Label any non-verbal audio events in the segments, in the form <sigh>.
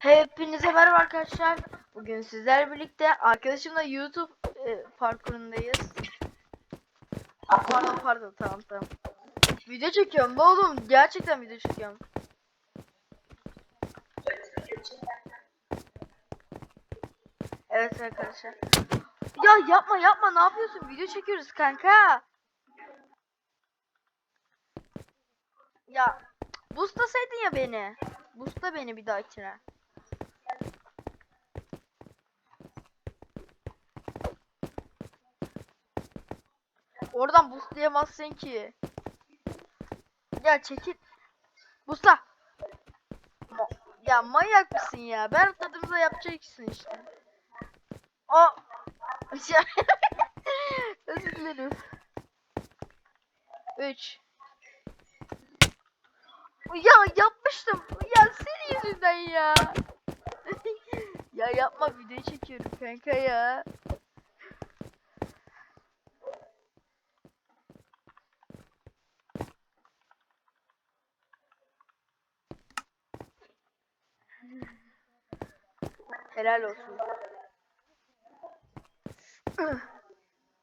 Hepinize merhaba arkadaşlar. Bugün sizlerle birlikte arkadaşımla YouTube e, parkurundayız. Aa, pardon pardon tamam tamam. Video çekiyorum ne oğlum gerçekten video çekiyorum. Evet arkadaşlar. Ya yapma yapma ne yapıyorsun video çekiyoruz kanka. Ya boostlasaydın ya beni. Boostla beni bir dahakine. Oradan boostlayamazsın ki. Ya çekil. Ma- Ya manyak mısın ya? Ben atladığımda yapacaksın işte. O. <laughs> Özür dilerim. 3 Ya yapmıştım. Ya senin yüzünden ya. <laughs> ya yapma video çekiyorum kanka ya. Helal olsun.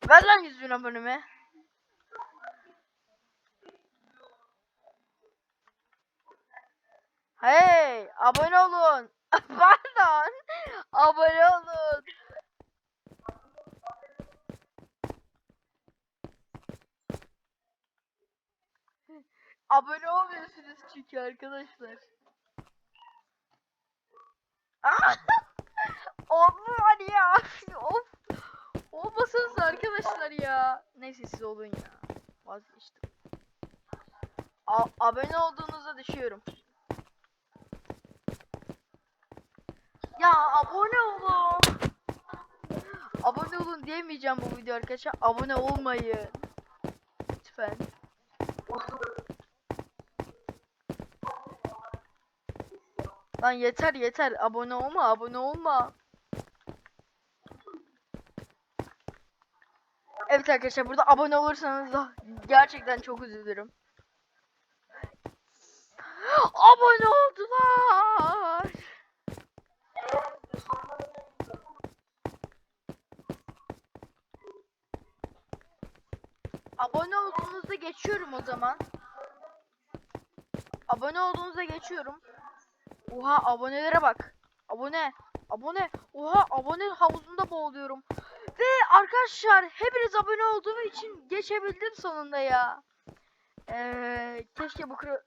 Ver lan 100 bin abonemi. Hey, abone olun. <laughs> Pardon. Abone olun. Abone olmuyorsunuz çünkü arkadaşlar. Oldu var ya. Of. Olmasanız arkadaşlar ya. Neyse siz olun ya. Vazgeçtim. A abone olduğunuzda düşüyorum. Ya abone olun. Abone olun diyemeyeceğim bu video arkadaşlar. Abone olmayın. Lütfen. Lan yeter yeter. Abone olma, abone olma. Evet arkadaşlar burada abone olursanız da gerçekten çok üzülürüm. Abone oldular. Abone olduğunuzda geçiyorum o zaman. Abone olduğunuzda geçiyorum. Oha abonelere bak. Abone. Abone. Oha abone havuzunda boğuluyorum. Ve arkadaşlar hepiniz abone olduğum için geçebildim sonunda ya. Ee, keşke bu kura...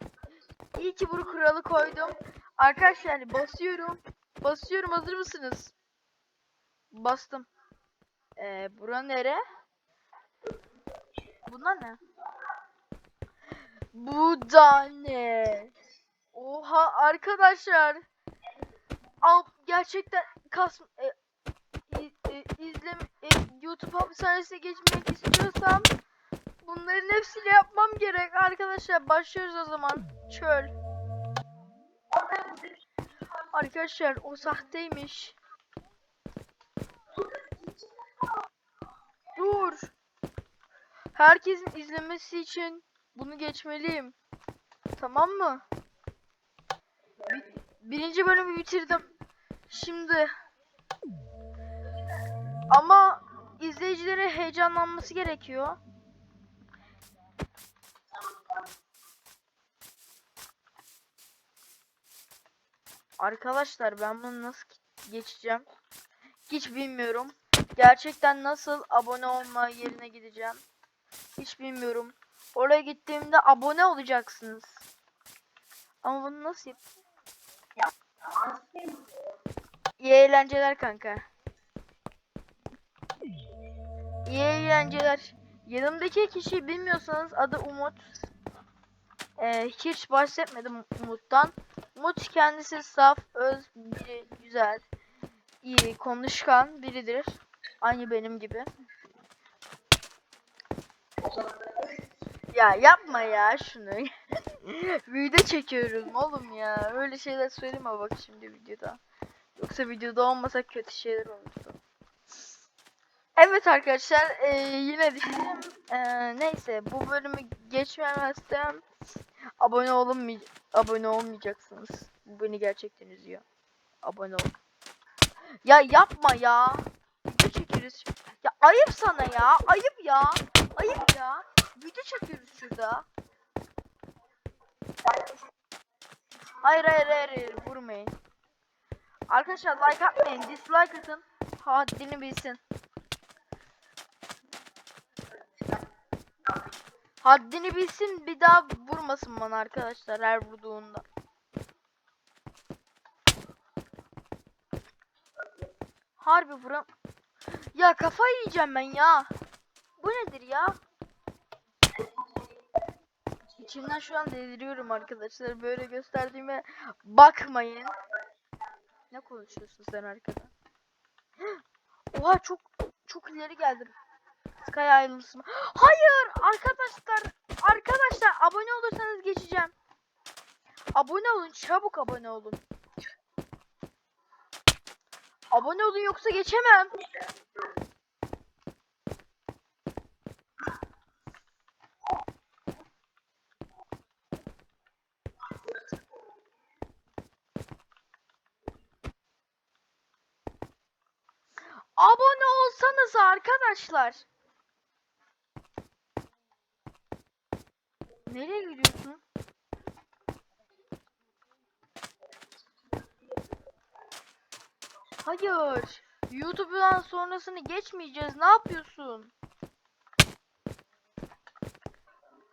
İyi ki bu kuralı koydum. Arkadaşlar basıyorum. Basıyorum hazır mısınız? Bastım. Ee, bura nere? Bunlar ne? Bu da ne? Oha arkadaşlar. Al gerçekten kas e, i- e, YouTube hapishanesine geçmek istiyorsam bunların hepsini yapmam gerek arkadaşlar. Başlıyoruz o zaman. Çöl. Arkadaşlar o sahteymiş. Dur. Herkesin izlemesi için bunu geçmeliyim. Tamam mı? Bi- birinci bölümü bitirdim. Şimdi ama izleyicilerin heyecanlanması gerekiyor. Arkadaşlar ben bunu nasıl geçeceğim? Hiç bilmiyorum. Gerçekten nasıl abone olma yerine gideceğim? Hiç bilmiyorum. Oraya gittiğimde abone olacaksınız. Ama bunu nasıl yap? İyi eğlenceler kanka. İyi eğlenceler. Yanımdaki kişiyi bilmiyorsanız adı Umut. Ee, hiç bahsetmedim Umut'tan. Umut kendisi saf, öz biri, güzel, iyi, konuşkan biridir. Aynı benim gibi. Ya yapma ya şunu. <laughs> Video çekiyorum oğlum ya. Öyle şeyler söyleme bak şimdi videoda. Yoksa videoda olmasa kötü şeyler olurdu. Evet arkadaşlar eee, yine düşündüm. Eee, neyse bu bölümü geçmemezsem abone olunmay abone olmayacaksınız. Bu beni gerçekten üzüyor. abone ol. Ya yapma ya. Video çekiyoruz. Ya ayıp sana ya. Ayıp ya. Ayıp ya. Video çekiyoruz şurada. Hayır hayır hayır, hayır. vurmayın. Arkadaşlar like atmayın. Dislike atın. Haddini bilsin. Haddini bilsin bir daha vurmasın bana arkadaşlar her vurduğunda. Harbi vuram. Ya kafayı yiyeceğim ben ya. Bu nedir ya? İçimden şu an deliriyorum arkadaşlar. Böyle gösterdiğime bakmayın. Ne konuşuyorsun sen arkada? <gasps> Oha çok çok ileri geldim. Sky Islands mı? Hayır arkadaşlar. Arkadaşlar abone olursanız geçeceğim. Abone olun çabuk abone olun. Abone olun yoksa geçemem. Abone olsanız arkadaşlar. Nereye gidiyorsun? Hayır. YouTube'dan sonrasını geçmeyeceğiz. Ne yapıyorsun?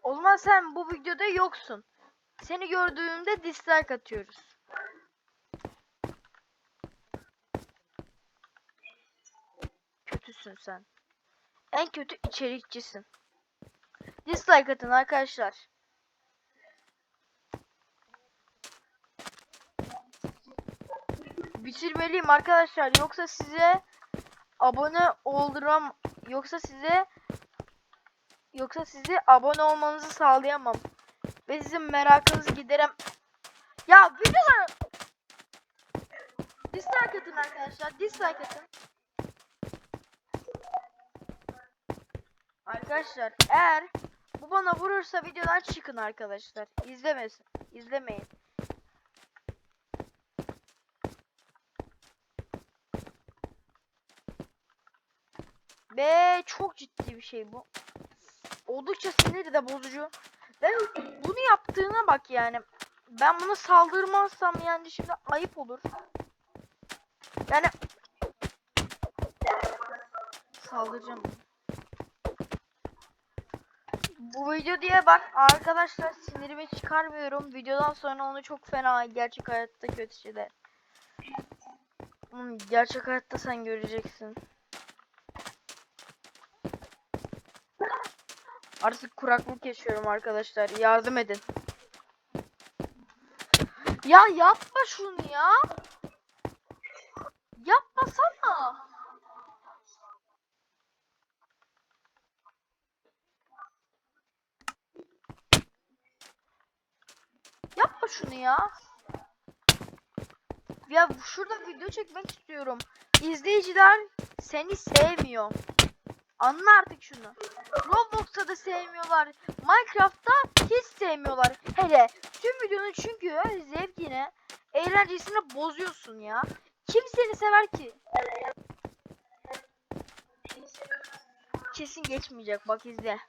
Olmaz sen bu videoda yoksun. Seni gördüğümde dislike atıyoruz. Kötüsün sen. En kötü içerikçisin. Dislike atın arkadaşlar. Bitirmeliyim arkadaşlar. Yoksa size abone olduram yoksa size yoksa size abone olmanızı sağlayamam. Ve sizin merakınızı giderem. Ya videolar Dislike atın arkadaşlar. Dislike atın. Arkadaşlar eğer bu bana vurursa videodan çıkın arkadaşlar. İzlemesin. İzlemeyin. Ve çok ciddi bir şey bu. Oldukça sinir de bozucu. Ve bunu yaptığına bak yani. Ben buna saldırmazsam yani şimdi ayıp olur. Yani saldıracağım. Bu video diye bak arkadaşlar sinirimi çıkarmıyorum. Videodan sonra onu çok fena gerçek hayatta kötü şeyler. Gerçek hayatta sen göreceksin. Artık kuraklık yaşıyorum arkadaşlar. Yardım edin. Ya yapma şunu ya. Yapmasana. Şunu ya. Ya şurada video çekmek istiyorum. İzleyiciler seni sevmiyor. Anla artık şunu. Roblox'ta da sevmiyorlar. Minecraft'ta hiç sevmiyorlar. Hele tüm videonun çünkü zevkini, eğlencesini bozuyorsun ya. Kim seni sever ki? Kesin geçmeyecek bak izle.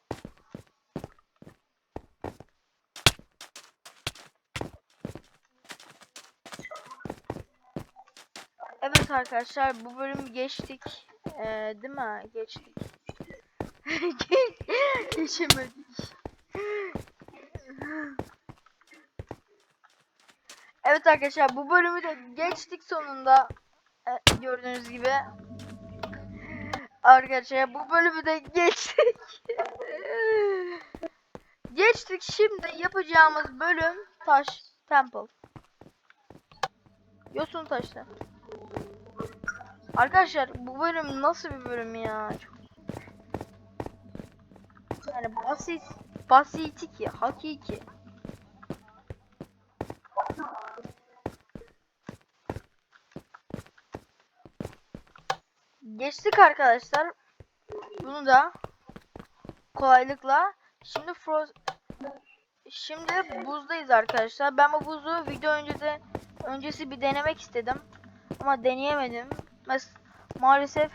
Evet arkadaşlar bu bölümü geçtik. Ee, değil mi? Geçtik. <laughs> Geçemedik. Evet arkadaşlar bu bölümü de geçtik sonunda. Ee, gördüğünüz gibi. Arkadaşlar bu bölümü de geçtik. <laughs> geçtik şimdi yapacağımız bölüm taş temple. Yosun taşlı. Arkadaşlar bu bölüm nasıl bir bölüm ya? Çok... Yani basit, basit ki, hakiki. Geçtik arkadaşlar. Bunu da kolaylıkla. Şimdi froz Şimdi buzdayız arkadaşlar. Ben bu buzu video önce de öncesi bir denemek istedim. Ama deneyemedim. Mes maalesef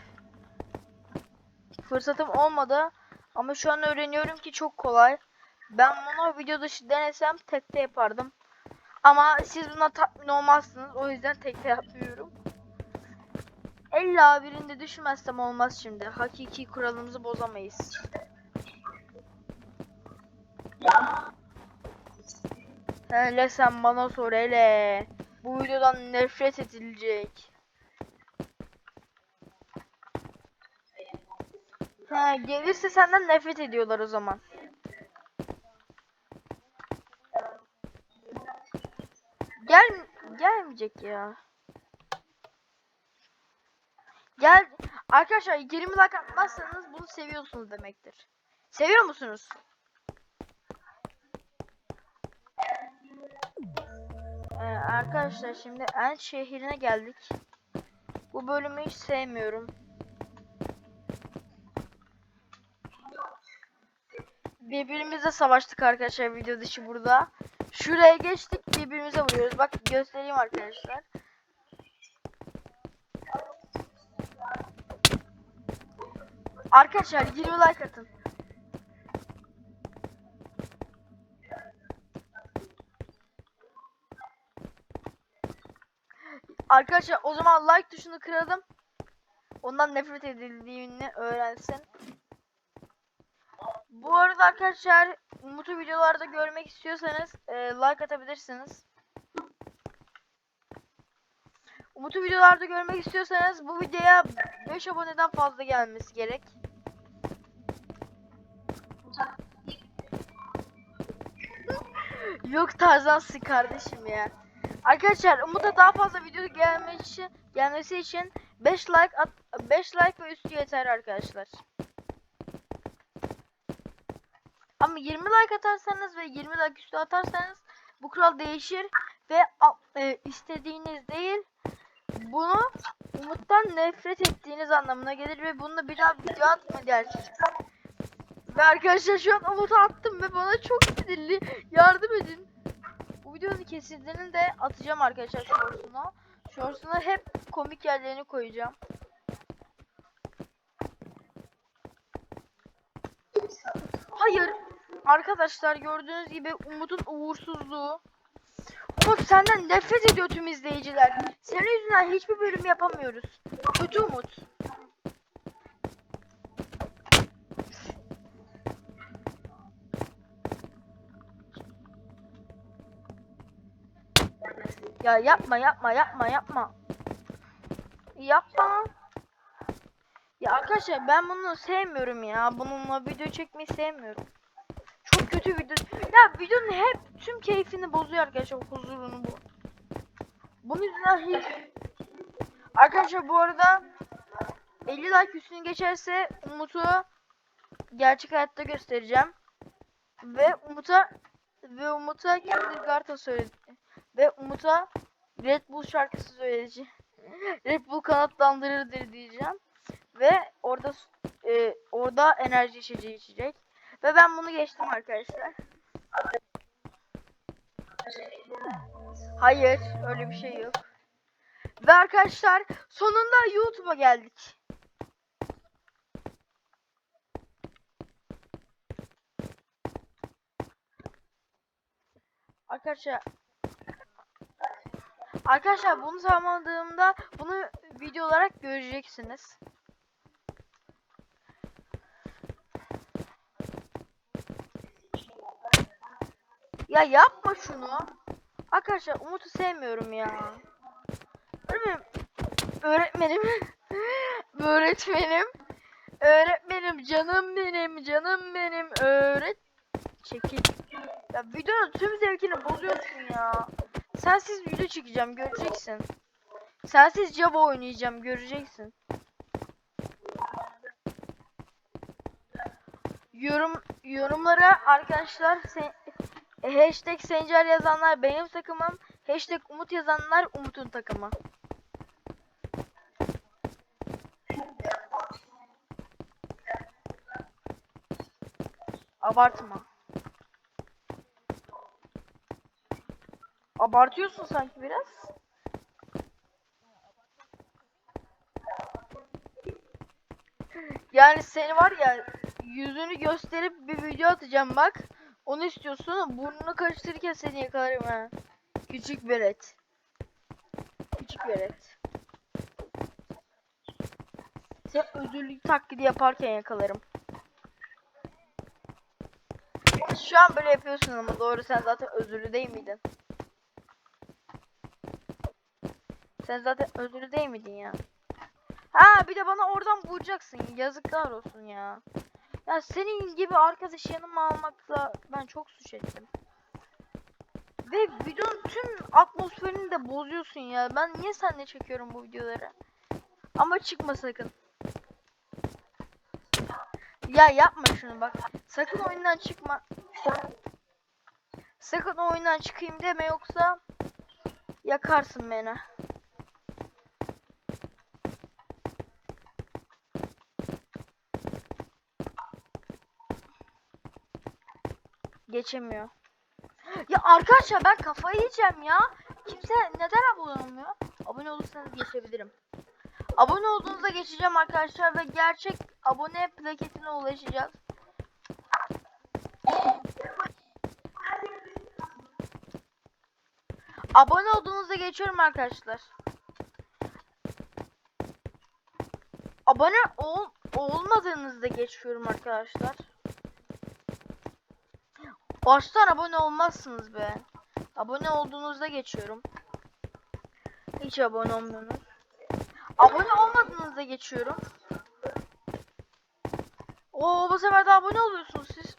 fırsatım olmadı. Ama şu an öğreniyorum ki çok kolay. Ben bunu video dışı denesem tekte yapardım. Ama siz buna tatmin olmazsınız. O yüzden tekte yapmıyorum. İlla birinde düşmezsem olmaz şimdi. Hakiki kuralımızı bozamayız. Hele sen bana sor hele. Bu videodan nefret edilecek. Ha, gelirse senden nefret ediyorlar o zaman. Gel gelmeyecek ya. Gel arkadaşlar 20 like atmazsanız bunu seviyorsunuz demektir. Seviyor musunuz? Ee, arkadaşlar şimdi en şehrine geldik. Bu bölümü hiç sevmiyorum. Birbirimizle savaştık arkadaşlar video dışı burada. Şuraya geçtik birbirimize vuruyoruz. Bak göstereyim arkadaşlar. Arkadaşlar 20 like atın. Arkadaşlar o zaman like tuşunu kıralım. Ondan nefret edildiğini öğrensin. Bu arada arkadaşlar Umut'u videolarda görmek istiyorsanız e, like atabilirsiniz. Umut'u videolarda görmek istiyorsanız bu videoya 5 aboneden fazla gelmesi gerek. Yok Tarzansın kardeşim ya. Arkadaşlar Umut'a daha fazla video gelmesi için gelmesi için 5 like at 5 like ve üstü yeter arkadaşlar. Ama 20 like atarsanız ve 20 like üstü atarsanız bu kural değişir ve e, istediğiniz değil bunu Umut'tan nefret ettiğiniz anlamına gelir ve bununla bir daha video atma dersiniz. Ve arkadaşlar şu an Umut'a attım ve bana çok sinirli. Yardım edin. Bu videonun kesitlerini de atacağım arkadaşlar shorts'una. Shorts'una hep komik yerlerini koyacağım. Hayır. Arkadaşlar gördüğünüz gibi Umut'un uğursuzluğu. Umut senden nefret ediyor tüm izleyiciler. Senin yüzünden hiçbir bölüm yapamıyoruz. Kötü Umut. Ya yapma yapma yapma yapma. Yapma. Arkadaşlar ben bunu sevmiyorum ya. Bununla video çekmeyi sevmiyorum. Çok kötü video. Ya videonun hep tüm keyfini bozuyor arkadaşlar huzurunu bu. Bunun yüzünden hiç... Arkadaşlar bu arada 50 like üstünü geçerse Umut'u gerçek hayatta göstereceğim. Ve Umut'a ve Umut'a Kindergarten söyledi. Ve Umut'a Red Bull şarkısı söyleyeceğim. <laughs> Red Bull kanatlandırırdır diyeceğim. Ve orada e, orada enerji içeceği içecek. Ve ben bunu geçtim arkadaşlar. Hayır, öyle bir şey yok. Ve arkadaşlar sonunda YouTube'a geldik. Arkadaşlar Arkadaşlar bunu tamamladığımda bunu video olarak göreceksiniz. Ya yapma şunu. Arkadaşlar Umut'u sevmiyorum ya. Öğretmenim. Öğretmenim. <laughs> öğretmenim. Öğretmenim canım benim canım benim öğret. Çekil. Ya videonun tüm zevkini bozuyorsun ya. Sensiz video çekeceğim göreceksin. Sensiz Java oynayacağım göreceksin. Yorum yorumlara arkadaşlar sen, Hashtag Sencer yazanlar benim takımım. Hashtag Umut yazanlar Umut'un takımı. Abartma. Abartıyorsun sanki biraz. Yani seni var ya yüzünü gösterip bir video atacağım bak. Onu istiyorsun. Burnunu karıştırırken seni yakalarım ha. Küçük beret. Küçük beret. Sen özürlük taklidi yaparken yakalarım. Şu an böyle yapıyorsun ama doğru sen zaten özürlü değil miydin? Sen zaten özürlü değil miydin ya? Ha bir de bana oradan vuracaksın. Yazıklar olsun ya. Ya senin gibi arkadaş yanıma almakla ben çok suç ettim. Ve videonun tüm atmosferini de bozuyorsun ya. Ben niye seninle çekiyorum bu videoları? Ama çıkma sakın. Ya yapma şunu bak. Sakın oyundan çıkma. Sakın oyundan çıkayım deme yoksa yakarsın beni. Geçemiyor. Ya arkadaşlar ben kafayı yiyeceğim ya. Kimse neden abone olmuyor? Abone olursanız geçebilirim. Abone olduğunuzda geçeceğim arkadaşlar ve gerçek abone plaketine ulaşacağız. Abone olduğunuzda geçiyorum arkadaşlar. Abone ol olmadığınızda geçiyorum arkadaşlar. Baştan abone olmazsınız be. Abone olduğunuzda geçiyorum. Hiç abone olmuyorsunuz. Abone olmadığınızda geçiyorum. Oo bu sefer de abone oluyorsunuz siz.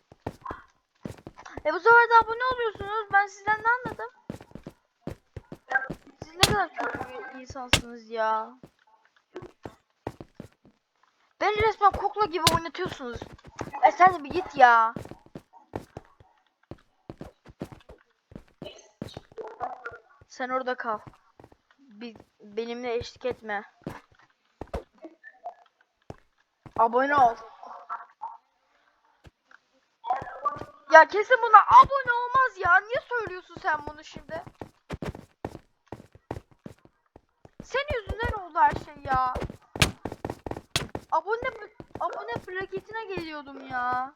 E bu sefer de abone oluyorsunuz. Ben sizden ne anladım? Siz ne kadar kötü insansınız ya. Beni resmen kukla gibi oynatıyorsunuz. E sen de bir git ya. Sen orada kal. Bir, benimle eşlik etme. Abone ol. Ya kesin buna abone olmaz ya. Niye söylüyorsun sen bunu şimdi? Senin yüzünden oldu her şey ya. Abone abone plaketine geliyordum ya.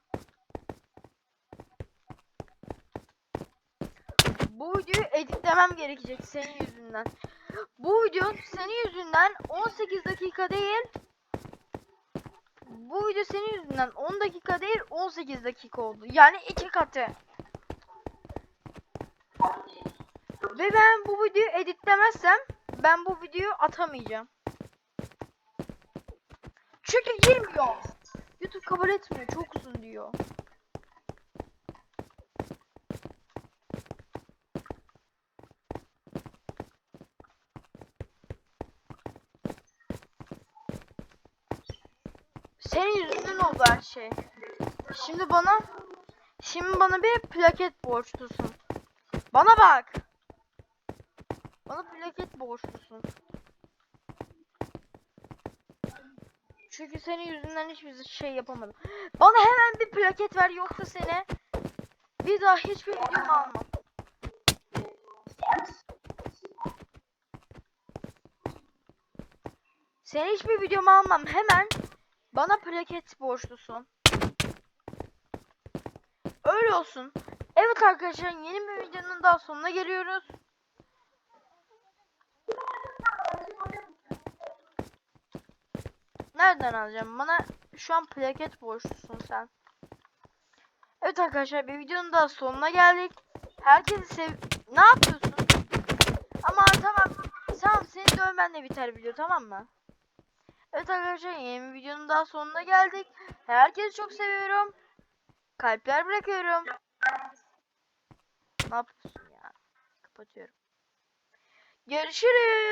Bu videoyu editlemem gerekecek senin yüzünden. Bu video senin yüzünden 18 dakika değil. Bu video senin yüzünden 10 dakika değil 18 dakika oldu. Yani iki katı. Ve ben bu videoyu editlemezsem ben bu videoyu atamayacağım. Çünkü girmiyor. YouTube kabul etmiyor. Çok uzun diyor. Senin yüzünden oldu her şey. Şimdi bana şimdi bana bir plaket borçlusun. Bana bak. Bana plaket borçlusun. Çünkü senin yüzünden hiçbir şey yapamadım. Bana hemen bir plaket ver yoksa seni bir daha hiçbir videomu almam. Seni hiçbir videomu almam. Hemen bana plaket borçlusun. Öyle olsun. Evet arkadaşlar yeni bir videonun daha sonuna geliyoruz. Nereden alacağım? Bana şu an plaket borçlusun sen. Evet arkadaşlar bir videonun daha sonuna geldik. Herkesi sev... Ne yapıyorsun? Ama tamam. Tamam seni dövmenle biter video tamam mı? Evet arkadaşlar yeni videonun daha sonuna geldik. Herkesi çok seviyorum. Kalpler bırakıyorum. Ne yapıyorsun ya? Kapatıyorum. Görüşürüz.